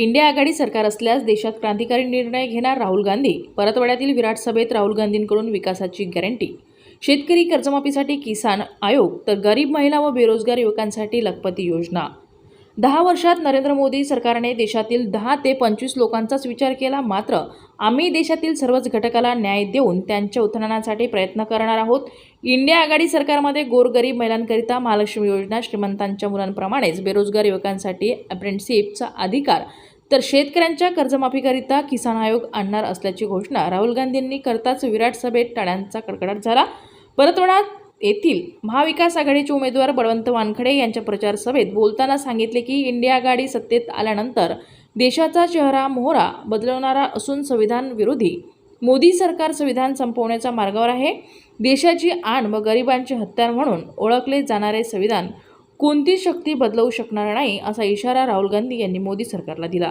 India आघाडी सरकार असल्यास देशात क्रांतिकारी निर्णय घेणार राहुल गांधी. परतवाड्यातील विराट सभेत राहुल गांधींकडून विकासाची गॅरंटी. शेतकरी कर्जमाफीसाठी किसान आयोग तर गरीब महिला व बेरोजगार युवकांसाठी लखपती योजना. दहा वर्षात नरेंद्र मोदी सरकारने देशातील दहा ते पंचवीस लोकांचाच विचार केला. मात्र आम्ही देशातील सर्वच घटकाला न्याय देऊन त्यांच्या उत्थानासाठी प्रयत्न करणार आहोत. इंडिया आघाडी सरकारमध्ये गोरगरीब महिलांकरिता महालक्ष्मी योजना श्रीमंतांच्या मुलांप्रमाणेच बेरोजगार युवकांसाठी अप्रेंटिसशिपचा अधिकार तर शेतकऱ्यांच्या कर्जमाफीकरिता किसान आयोग आणणार असल्याची घोषणा राहुल गांधींनी करताच विराट सभेत टाळ्यांचा कडकडाट झाला. परतवणात येथील महाविकास आघाडीचे उमेदवार बळवंत वानखडे यांच्या प्रचार सभेत बोलताना सांगितले की इंडिया आघाडी सत्तेत आल्यानंतर देशाचा चेहरा मोहरा बदलवणारा असून संविधान विरोधी मोदी सरकार संविधान संपवण्याच्या मार्गावर आहे. देशाची आण व गरिबांचे हत्यार म्हणून ओळखले जाणारे संविधान कोणतीच शक्ती बदलवू शकणार नाही असा इशारा राहुल गांधी यांनी मोदी सरकारला दिला.